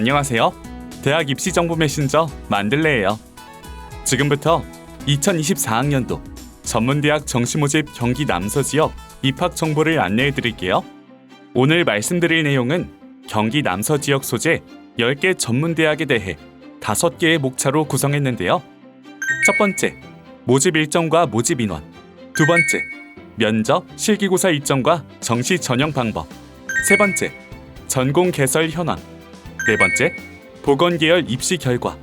안녕하세요. 대학 입시 정보 메신저 만들레예요. 지금부터 2024학년도 전문대학 정시 모집 경기 남서 지역 입학 정보를 안내해 드릴게요. 오늘 말씀드릴 내용은 경기 남서 지역 소재 10개 전문대학에 대해 5개의 목차로 구성했는데요. 첫 번째, 모집 일정과 모집 인원. 두 번째, 면접, 실기고사 일정과 정시 전형 방법. 세 번째, 전공 개설 현황. 네 번째, 보건 계열 입시 결과.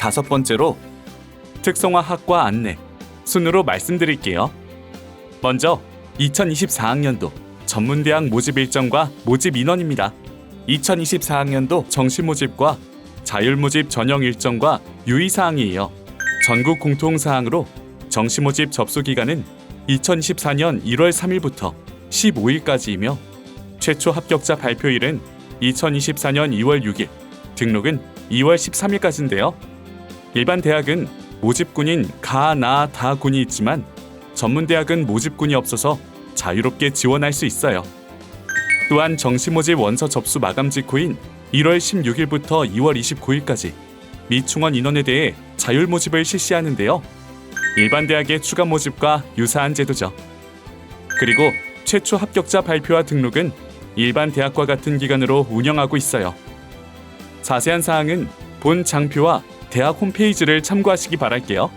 다섯 번째로 특성화 학과 안내. 순으로 말씀드릴게요. 먼저 2024학년도 전문대학 모집 일정과 모집 인원입니다. 2024학년도 정시 모집과 자율 모집 전형 일정과 유의 사항이에요. 전국 공통 사항으로 정시 모집 접수 기간은 2024년 1월 3일부터 15일까지이며 최초 합격자 발표일은 2024년 2월 6일, 등록은 2월 13일까지인데요. 일반 대학은 모집군인 가, 나, 다 군이 있지만 전문 대학은 모집군이 없어서 자유롭게 지원할 수 있어요. 또한 정시 모집 원서 접수 마감 직후인 1월 16일부터 2월 29일까지 미충원 인원에 대해 자율 모집을 실시하는데요. 일반 대학의 추가 모집과 유사한 제도죠. 그리고 최초 합격자 발표와 등록은 일반 대학과 같은 기간으로 운영하고 있어요. 자세한 사항은 본 장표와 대학 홈페이지를 참고하시기 바랄게요.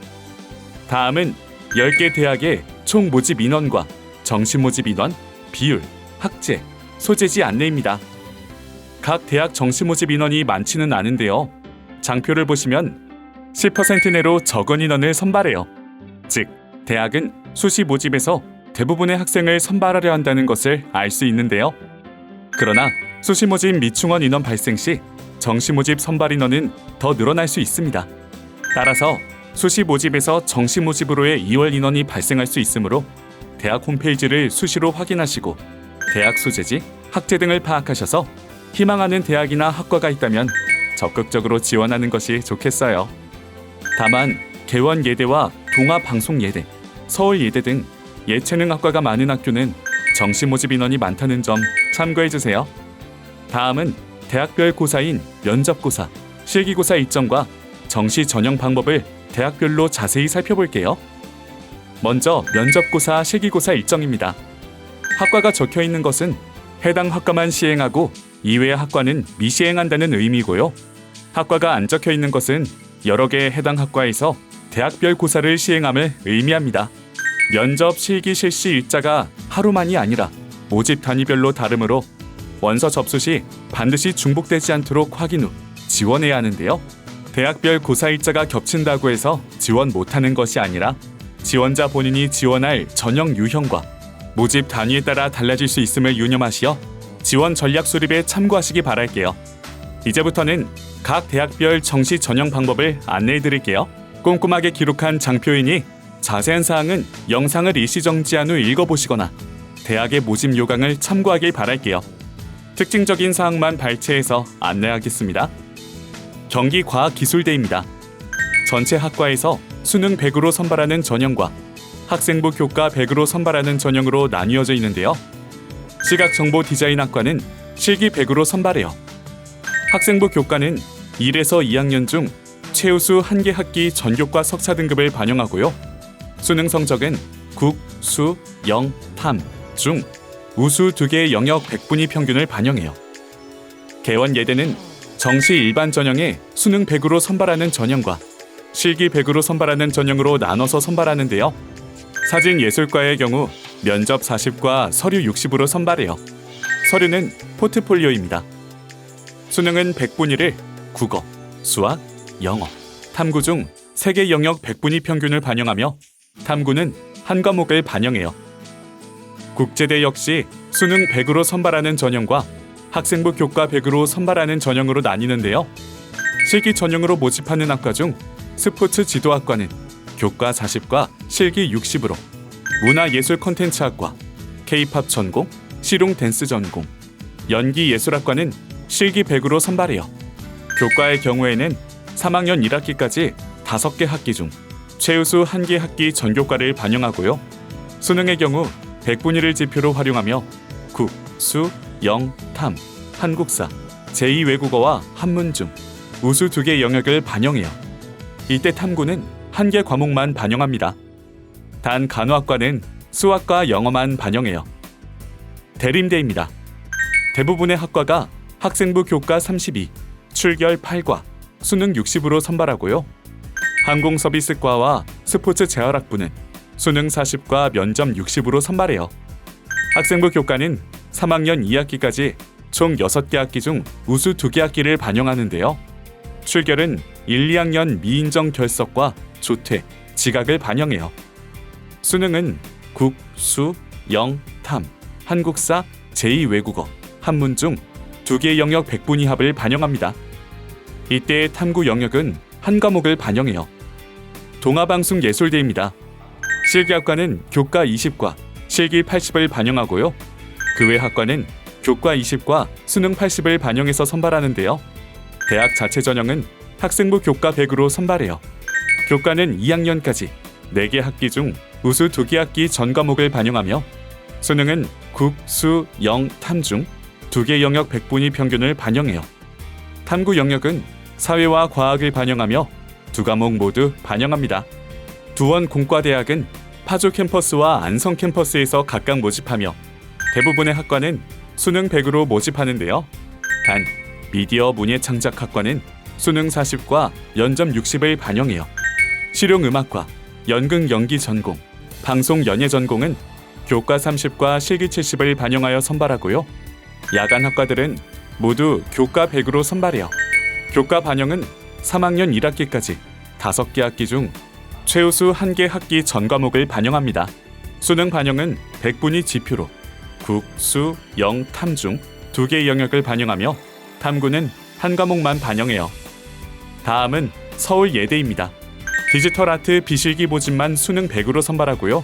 다음은 10개 대학의 총 모집 인원과 정시 모집 인원, 비율, 학제, 소재지 안내입니다. 각 대학 정시 모집 인원이 많지는 않은데요. 장표를 보시면 10% 내로 적은 인원을 선발해요. 즉, 대학은 수시 모집에서 대부분의 학생을 선발하려 한다는 것을 알 수 있는데요. 그러나 수시 모집 미충원 인원 발생 시 정시 모집 선발 인원은 더 늘어날 수 있습니다. 따라서 수시 모집에서 정시 모집으로의 2월 인원이 발생할 수 있으므로 대학 홈페이지를 수시로 확인하시고 대학 소재지, 학제 등을 파악하셔서 희망하는 대학이나 학과가 있다면 적극적으로 지원하는 것이 좋겠어요. 다만 개원 예대와 동아 방송 예대, 서울 예대 등 예체능학과가 많은 학교는 정시 모집 인원이 많다는 점 참고해 주세요. 다음은 대학별 고사인 면접고사, 실기고사 일정과 정시 전형 방법을 대학별로 자세히 살펴볼게요. 먼저 면접고사, 실기고사 일정입니다. 학과가 적혀 있는 것은 해당 학과만 시행하고 이외의 학과는 미시행한다는 의미고요. 학과가 안 적혀 있는 것은 여러 개의 해당 학과에서 대학별 고사를 시행함을 의미합니다. 면접 실기 실시 일자가 하루만이 아니라 모집 단위별로 다르므로 원서 접수 시 반드시 중복되지 않도록 확인 후 지원해야 하는데요. 대학별 고사 일자가 겹친다고 해서 지원 못하는 것이 아니라 지원자 본인이 지원할 전형 유형과 모집 단위에 따라 달라질 수 있음을 유념하시어 지원 전략 수립에 참고하시기 바랄게요. 이제부터는 각 대학별 정시 전형 방법을 안내해 드릴게요. 꼼꼼하게 기록한 장표이니 자세한 사항은 영상을 일시정지한 후 읽어보시거나 대학의 모집 요강을 참고하길 바랄게요. 특징적인 사항만 발췌해서 안내하겠습니다. 경기과학기술대입니다. 전체 학과에서 수능 100으로 선발하는 전형과 학생부 교과 100으로 선발하는 전형으로 나뉘어져 있는데요. 시각정보 디자인학과는 실기 100으로 선발해요. 학생부 교과는 1에서 2학년 중 최우수 한 개 학기 전교과 석사 등급을 반영하고요. 수능 성적은 국, 수, 영, 탐, 중, 우수 두 개의 영역 100분위 평균을 반영해요. 개원 예대는 정시 일반 전형에 수능 100으로 선발하는 전형과 실기 100으로 선발하는 전형으로 나눠서 선발하는데요. 사진 예술과의 경우 면접 40과 서류 60으로 선발해요. 서류는 포트폴리오입니다. 수능은 100분위를 국어, 수학, 영어, 탐구 중 3개 영역 100분위 평균을 반영하며 탐구는 한 과목을 반영해요. 국제대 역시 수능 100으로 선발하는 전형과 학생부 교과 100으로 선발하는 전형으로 나뉘는데요. 실기 전형으로 모집하는 학과 중 스포츠 지도학과는 교과 40과 실기 60으로 문화예술 콘텐츠학과, K-팝 전공, 실용 댄스 전공, 연기 예술학과는 실기 100으로 선발해요. 교과의 경우에는 3학년 1학기까지 5개 학기 중 최우수 1개 학기 전교과를 반영하고요. 수능의 경우 100분위를 지표로 활용하며 국, 수, 영, 탐, 한국사, 제2외국어와 한문 중, 우수 두 개 영역을 반영해요. 이때 탐구는 한 개 과목만 반영합니다. 단 간호학과는 수학과 영어만 반영해요. 대림대입니다. 대부분의 학과가 학생부 교과 32, 출결 8과, 수능 60으로 선발하고요. 항공서비스과와 스포츠 재활학부는 수능 40과 면접 60으로 선발해요. 학생부 교과는 3학년 2학기까지 총 6개 학기 중 우수 2개 학기를 반영하는데요. 출결은 1, 2학년 미인정 결석과 조퇴, 지각을 반영해요. 수능은 국, 수, 영, 탐, 한국사, 제2외국어, 한문 중 두개 영역 백분위 합을 반영합니다. 이때 탐구 영역은 한 과목을 반영해요. 동아방송 예술대입니다. 실기학과는 교과 20과, 실기 80을 반영하고요. 그 외 학과는 교과 20과 수능 80을 반영해서 선발하는데요. 대학 자체 전형은 학생부 교과 100으로 선발해요. 교과는 2학년까지 4개 학기 중 우수 2개 학기 전 과목을 반영하며 수능은 국, 수, 영, 탐 중 2개 영역 백분위 평균을 반영해요. 탐구 영역은 사회와 과학을 반영하며 두 과목 모두 반영합니다. 두원 공과대학은 파주 캠퍼스와 안성 캠퍼스에서 각각 모집하며 대부분의 학과는 수능 100으로 모집하는데요. 단 미디어 문예창작학과는 수능 40과 연점 60을 반영해요. 실용음악과, 연극 연기 전공, 방송 연예 전공은 교과 30과 실기 70을 반영하여 선발하고요. 야간 학과들은 모두 교과 100으로 선발해요. 교과 반영은 3학년 1학기까지 5개 학기 중 최우수 1개 학기 전 과목을 반영합니다. 수능 반영은 100분위 지표로 국, 수, 영, 탐 중 두 개의 영역을 반영하며 탐구는 한 과목만 반영해요. 다음은 서울 예대입니다. 디지털 아트 비실기 모집만 수능 100으로 선발하고요.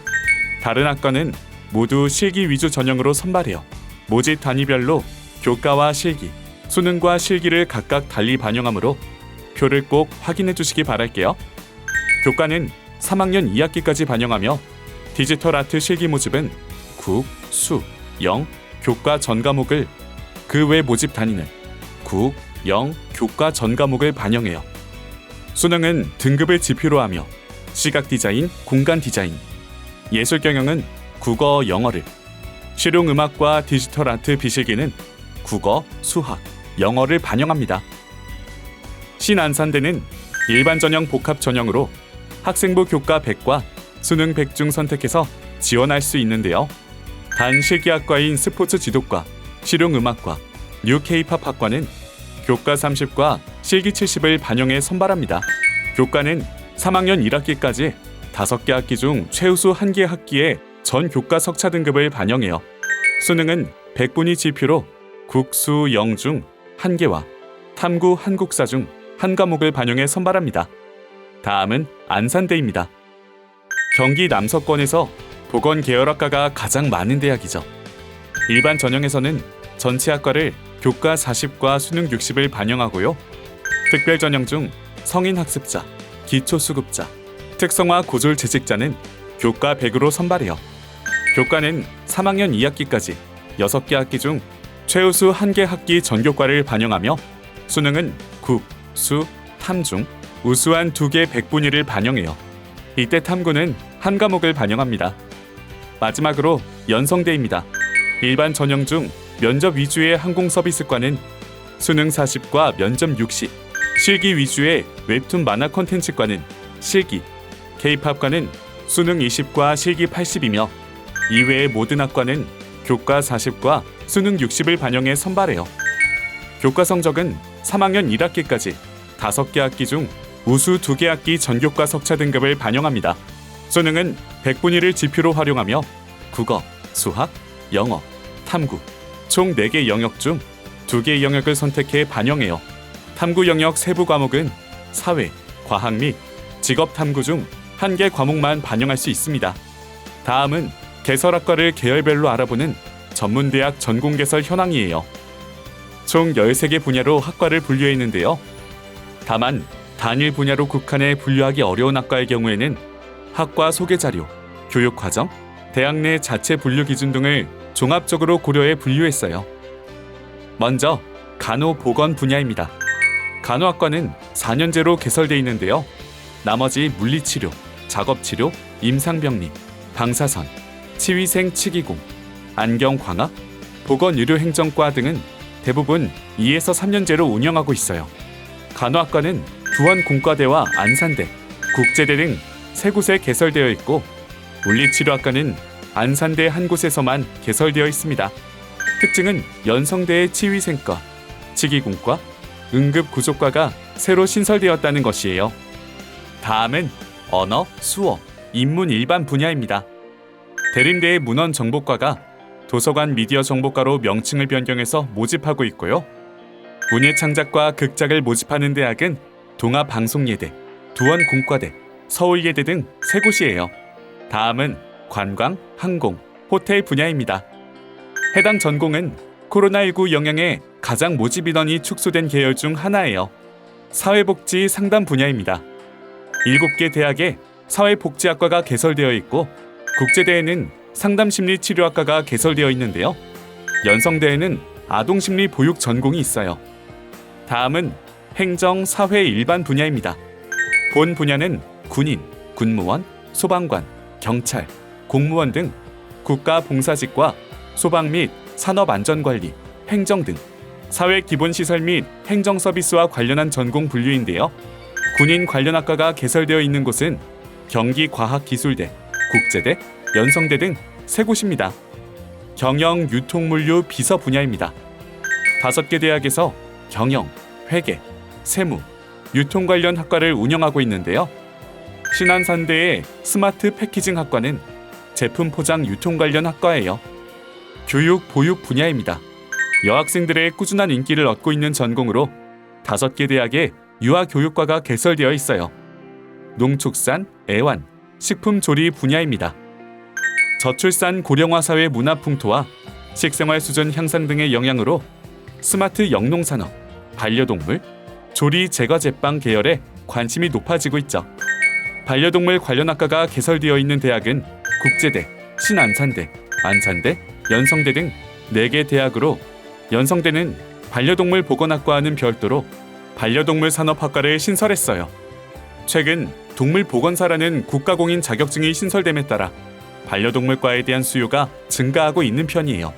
다른 학과는 모두 실기 위주 전형으로 선발해요. 모집 단위별로 교과와 실기, 수능과 실기를 각각 달리 반영하므로 표를 꼭 확인해 주시기 바랄게요. 교과는 3학년 2학기까지 반영하며 디지털 아트 실기 모집은 국, 수, 영, 교과 전 과목을 그 외 모집 단위는 국, 영, 교과 전 과목을 반영해요. 수능은 등급을 지표로 하며 시각 디자인, 공간 디자인, 예술 경영은 국어, 영어를, 실용 음악과 디지털 아트 비실기는 국어, 수학, 영어를 반영합니다. 신안산대는 일반 전형 복합 전형으로 학생부 교과 100과 수능 100 중 선택해서 지원할 수 있는데요. 단 실기학과인 스포츠 지도과, 실용음악과, 뉴 케이팝 학과는 교과 30과 실기 70을 반영해 선발합니다. 교과는 3학년 1학기까지 5개 학기 중 최우수 1개 학기에 전 교과 석차 등급을 반영해요. 수능은 100분위 지표로 국수 영중 1개와 탐구 한국사 중 한 과목을 반영해 선발합니다. 다음은 안산대입니다. 경기 남서권에서 보건 계열학과가 가장 많은 대학이죠. 일반 전형에서는 전체 학과를 교과 40과 수능 60을 반영하고요. 특별 전형 중 성인 학습자, 기초 수급자, 특성화 고졸 재직자는 교과 100으로 선발해요. 교과는 3학년 2학기까지 6개 학기 중 최우수 1개 학기 전교과를 반영하며 수능은 국, 수, 탐 중 우수한 2개 백분위를 반영해요. 이때 탐구는 한 과목을 반영합니다. 마지막으로 연성대입니다. 일반 전형 중 면접 위주의 항공 서비스과는 수능 40과 면접 60, 실기 위주의 웹툰 만화 콘텐츠과는 실기, K-팝과는 수능 20과 실기 80이며 이외의 모든 학과는 교과 40과 수능 60을 반영해 선발해요. 교과 성적은 3학년 1학기까지 5개 학기 중 우수 2개 학기 전교과 석차 등급을 반영합니다. 수능은 100분위를 지표로 활용하며 국어, 수학, 영어, 탐구 총 4개 영역 중 2개 영역을 선택해 반영해요. 탐구 영역 세부 과목은 사회, 과학 및 직업 탐구 중 한 개 과목만 반영할 수 있습니다. 다음은 개설학과를 계열별로 알아보는 전문대학 전공개설 현황이에요. 총 13개 분야로 학과를 분류해 있는데요. 다만 단일 분야로 국한해 분류하기 어려운 학과의 경우에는 학과 소개 자료, 교육 과정, 대학 내 자체 분류 기준 등을 종합적으로 고려해 분류했어요. 먼저 간호보건 분야입니다. 간호학과는 4년제로 개설돼 있는데요. 나머지 물리치료, 작업치료, 임상병리, 방사선, 치위생 치기공, 안경광학, 보건의료행정과 등은 대부분 2에서 3년제로 운영하고 있어요. 간호학과는 두원공과대와 안산대, 국제대 등 세 곳에 개설되어 있고 물리치료학과는 안산대 한 곳에서만 개설되어 있습니다. 특징은 연성대의 치위생과, 치기공과, 응급구조과가 새로 신설되었다는 것이에요. 다음은 언어, 수어, 인문 일반 분야입니다. 대림대의 문헌정보과가 도서관 미디어 정보과로 명칭을 변경해서 모집하고 있고요. 문예 창작과 극작을 모집하는 대학은 동아방송예대, 두원공과대, 서울예대 등 세 곳이에요. 다음은 관광, 항공, 호텔 분야입니다. 해당 전공은 코로나19 영향에 가장 모집 인원이 축소된 계열 중 하나예요. 사회복지 상담 분야입니다. 7개 대학에 사회복지학과가 개설되어 있고 국제대에는 상담심리치료학과가 개설되어 있는데요. 연성대에는 아동심리 보육 전공이 있어요. 다음은 행정, 사회 일반 분야입니다. 본 분야는 군인, 군무원, 소방관, 경찰, 공무원 등 국가 봉사직과 소방 및 산업 안전관리, 행정 등 사회 기본 시설 및 행정 서비스와 관련한 전공 분류인데요. 군인 관련 학과가 개설되어 있는 곳은 경기과학기술대, 국제대, 연성대 등 세 곳입니다. 경영, 유통물류, 비서 분야입니다. 다섯 개 대학에서 경영, 회계, 세무, 유통 관련 학과를 운영하고 있는데요. 신안산대의 스마트 패키징 학과는 제품 포장 유통 관련 학과예요. 교육, 보육 분야입니다. 여학생들의 꾸준한 인기를 얻고 있는 전공으로 다섯 개 대학에 유아 교육과가 개설되어 있어요. 농축산, 애완, 식품 조리 분야입니다. 저출산 고령화 사회 문화 풍토와 식생활 수준 향상 등의 영향으로 스마트 영농산업, 반려동물, 조리 제거 제빵 계열에 관심이 높아지고 있죠. 반려동물 관련 학과가 개설되어 있는 대학은 국제대, 신안산대, 안산대, 연성대 등 4개 대학으로 연성대는 반려동물 보건학과와는 별도로 반려동물 산업학과를 신설했어요. 최근 동물보건사라는 국가공인 자격증이 신설됨에 따라 반려동물과에 대한 수요가 증가하고 있는 편이에요.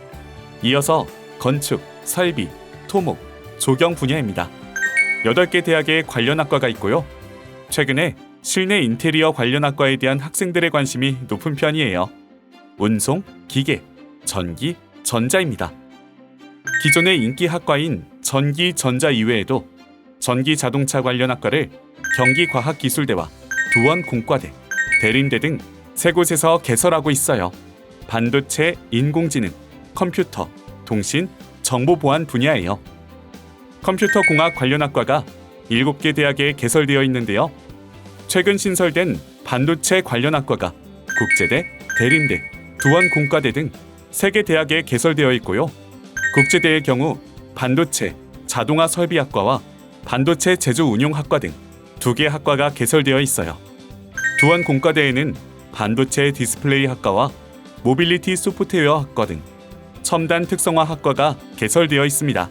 이어서 건축, 설비, 토목, 조경 분야입니다. 8개 대학에 관련 학과가 있고요. 최근에 실내 인테리어 관련 학과에 대한 학생들의 관심이 높은 편이에요. 운송, 기계, 전기, 전자입니다. 기존의 인기 학과인 전기, 전자 이외에도 전기 자동차 관련 학과를 경기과학기술대와 두원공과대, 대림대 등 세 곳에서 개설하고 있어요. 반도체, 인공지능, 컴퓨터, 통신, 정보보안 분야예요. 컴퓨터공학 관련 학과가 7개 대학에 개설되어 있는데요. 최근 신설된 반도체 관련 학과가 국제대, 대림대, 두원공과대 등 3개 대학에 개설되어 있고요. 국제대의 경우 반도체, 자동화 설비학과와 반도체 제조 운용학과 등 두 개 학과가 개설되어 있어요. 두원공과대에는 반도체 디스플레이 학과와 모빌리티 소프트웨어 학과 등 첨단 특성화 학과가 개설되어 있습니다.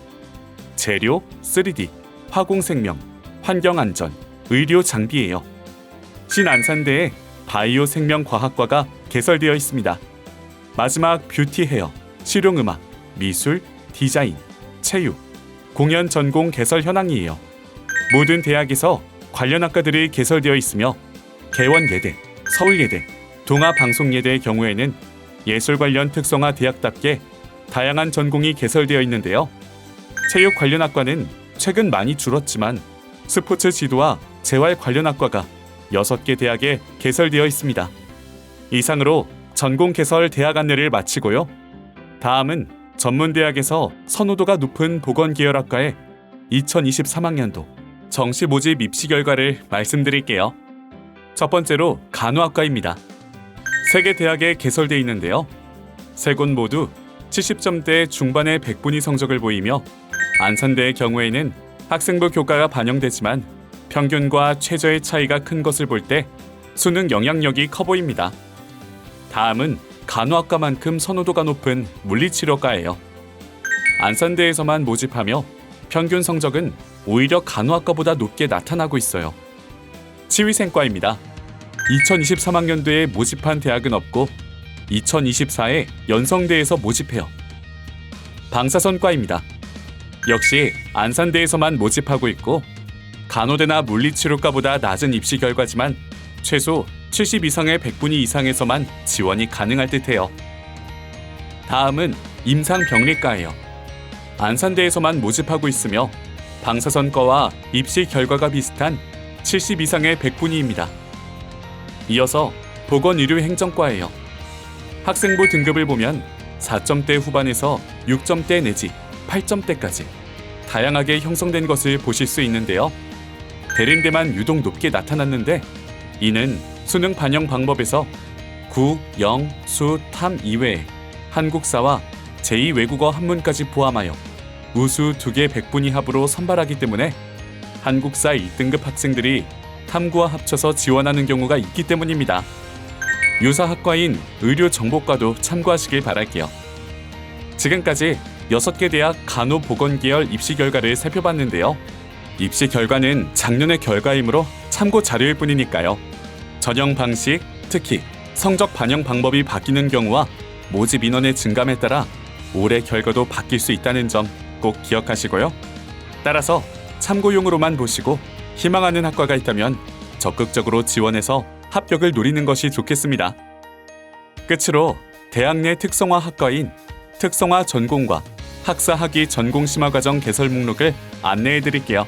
재료, 3D, 화공생명, 환경안전, 의료 장비예요. 신안산대에 바이오 생명과학과가 개설되어 있습니다. 마지막 뷰티 헤어, 실용음악, 미술, 디자인, 체육, 공연 전공 개설 현황이에요. 모든 대학에서 관련 학과들이 개설되어 있으며 개원 예대, 서울예대, 동아방송예대의 경우에는 예술 관련 특성화 대학답게 다양한 전공이 개설되어 있는데요. 체육 관련 학과는 최근 많이 줄었지만 스포츠 지도와 재활 관련 학과가 6개 대학에 개설되어 있습니다. 이상으로 전공 개설 대학 안내를 마치고요. 다음은 전문대학에서 선호도가 높은 보건계열학과의 2023학년도 정시 모집 입시 결과를 말씀드릴게요. 첫 번째로 간호학과입니다. 세개 대학에 개설돼 있는데요. 세 곳 모두 70점대 중반의 100분위 성적을 보이며 안산대의 경우에는 학생부 교과가 반영되지만 평균과 최저의 차이가 큰 것을 볼 때 수능 영향력이 커 보입니다. 다음은 간호학과만큼 선호도가 높은 물리치료과예요. 안산대에서만 모집하며 평균 성적은 오히려 간호학과보다 높게 나타나고 있어요. 치위생과입니다. 2023학년도에 모집한 대학은 없고 2024에 연성대에서 모집해요. 방사선과입니다. 역시 안산대에서만 모집하고 있고 간호대나 물리치료과보다 낮은 입시 결과지만 최소 70 이상의 100분위 이상에서만 지원이 가능할 듯해요. 다음은 임상병리과예요. 안산대에서만 모집하고 있으며 방사선과와 입시 결과가 비슷한 70 이상의 100분위입니다. 이어서 보건의료행정과예요. 학생부 등급을 보면 4점대 후반에서 6점대 내지 8점대까지 다양하게 형성된 것을 보실 수 있는데요. 대림대만 유독 높게 나타났는데 이는 수능 반영 방법에서 구, 영, 수, 탐 이외에 한국사와 제2외국어 한문까지 포함하여 우수 두 개 백분위 합으로 선발하기 때문에 한국사 1등급 학생들이 탐구와 합쳐서 지원하는 경우가 있기 때문입니다. 유사 학과인 의료정보과도 참고하시길 바랄게요. 지금까지 6개 대학 간호보건 계열 입시 결과를 살펴봤는데요. 입시 결과는 작년의 결과이므로 참고 자료일 뿐이니까요. 전형 방식, 특히 성적 반영 방법이 바뀌는 경우와 모집 인원의 증감에 따라 올해 결과도 바뀔 수 있다는 점 꼭 기억하시고요. 따라서 참고용으로만 보시고 희망하는 학과가 있다면 적극적으로 지원해서 합격을 노리는 것이 좋겠습니다. 끝으로 대학 내 특성화 학과인 특성화 전공과 학사 학위 전공 심화 과정 개설 목록을 안내해 드릴게요.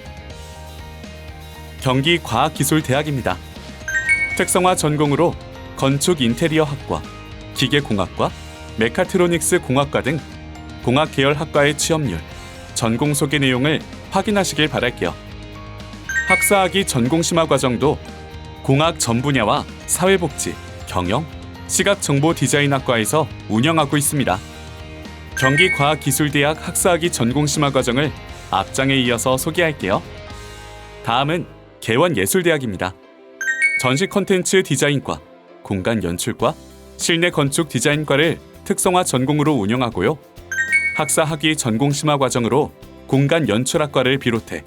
경기 과학기술대학입니다. 특성화 전공으로 건축 인테리어 학과, 기계공학과, 메카트로닉스 공학과 등 공학 계열 학과의 취업률, 전공 소개 내용을 확인하시길 바랄게요. 학사학위 전공 심화 과정도 공학 전 분야와 사회복지, 경영, 시각정보 디자인학과에서 운영하고 있습니다. 경기과학기술대학 학사학위 전공 심화 과정을 앞장에 이어서 소개할게요. 다음은 개원예술대학입니다. 전시 콘텐츠 디자인과, 공간 연출과, 실내 건축 디자인과를 특성화 전공으로 운영하고요. 학사 학위 전공 심화 과정으로 공간 연출학과를 비롯해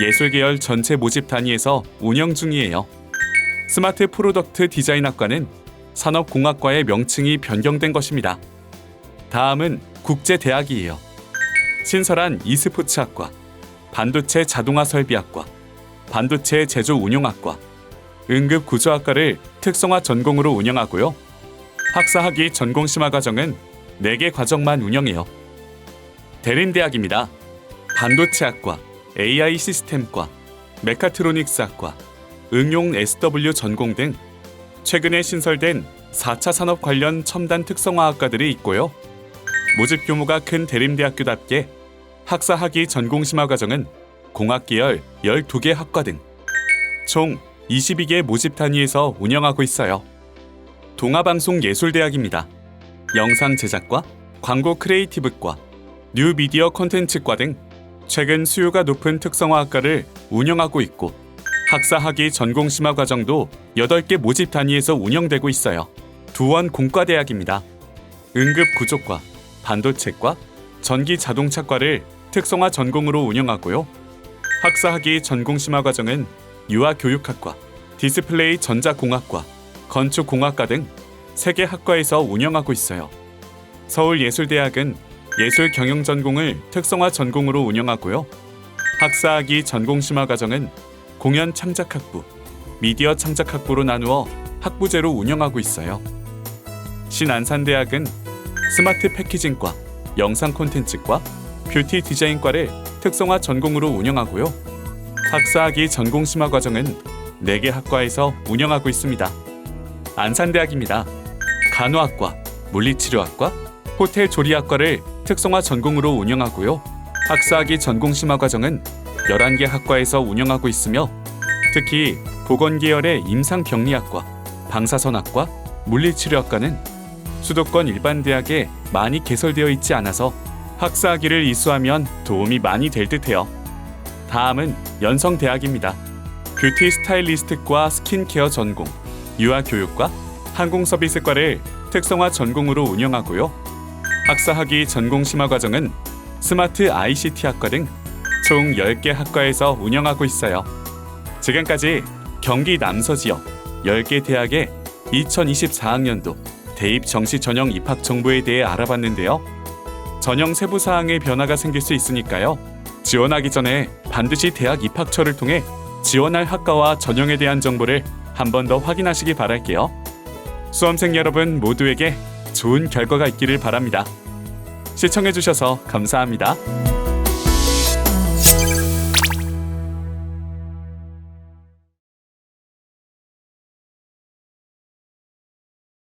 예술 계열 전체 모집 단위에서 운영 중이에요. 스마트 프로덕트 디자인학과는 산업공학과의 명칭이 변경된 것입니다. 다음은 국제대학이에요. 신설한 e스포츠학과, 반도체 자동화 설비학과, 반도체 제조 운용학과, 응급구조학과를 특성화 전공으로 운영하고요. 학사학위 전공 심화 과정은 4개 과정만 운영해요. 대림대학입니다. 반도체학과, AI 시스템과, 메카트로닉스학과, 응용 SW 전공 등 최근에 신설된 4차 산업 관련 첨단 특성화학과들이 있고요. 모집 규모가 큰 대림대학교답게 학사 학위 전공 심화 과정은 공학 계열 12개 학과 등 총 22개 모집 단위에서 운영하고 있어요. 동아방송예술대학입니다. 영상 제작과 광고 크리에이티브과 뉴미디어 콘텐츠과 등 최근 수요가 높은 특성화 학과를 운영하고 있고 학사 학위 전공 심화 과정도 8개 모집 단위에서 운영되고 있어요. 두원 공과대학입니다. 응급 구조과, 반도체과, 전기 자동차과를 특성화 전공으로 운영하고요. 학사 학위 전공 심화 과정은 유아 교육학과, 디스플레이 전자공학과, 건축공학과 등 3개 학과에서 운영하고 있어요. 서울예술대학은 예술 경영 전공을 특성화 전공으로 운영하고요. 학사학위 전공 심화 과정은 공연 창작학부, 미디어 창작학부로 나누어 학부제로 운영하고 있어요. 신안산대학은 스마트 패키징과, 영상 콘텐츠과, 뷰티 디자인과를 특성화 전공으로 운영하고요. 학사학위 전공 심화 과정은 4개 학과에서 운영하고 있습니다. 안산대학입니다. 간호학과, 물리치료학과, 호텔 조리학과를 특성화 전공으로 운영하고요. 학사학위 전공 심화 과정은 11개 학과에서 운영하고 있으며 특히 보건 계열의 임상 병리학과, 방사선학과, 물리치료학과는 수도권 일반 대학에 많이 개설되어 있지 않아서 학사학위를 이수하면 도움이 많이 될 듯해요. 다음은 연성 대학입니다. 뷰티 스타일리스트과 스킨케어 전공, 유아 교육과 항공 서비스과를 특성화 전공으로 운영하고요. 학사학위 전공 심화 과정은 스마트 ICT 학과 등 총 10개 학과에서 운영하고 있어요. 지금까지 경기 남서 지역 10개 대학의 2024학년도 대입 정시 전형 입학 정보에 대해 알아봤는데요. 전형 세부 사항에 변화가 생길 수 있으니까요. 지원하기 전에 반드시 대학 입학처를 통해 지원할 학과와 전형에 대한 정보를 한 번 더 확인하시기 바랄게요. 수험생 여러분 모두에게 좋은 결과가 있기를 바랍니다. 시청해주셔서 감사합니다.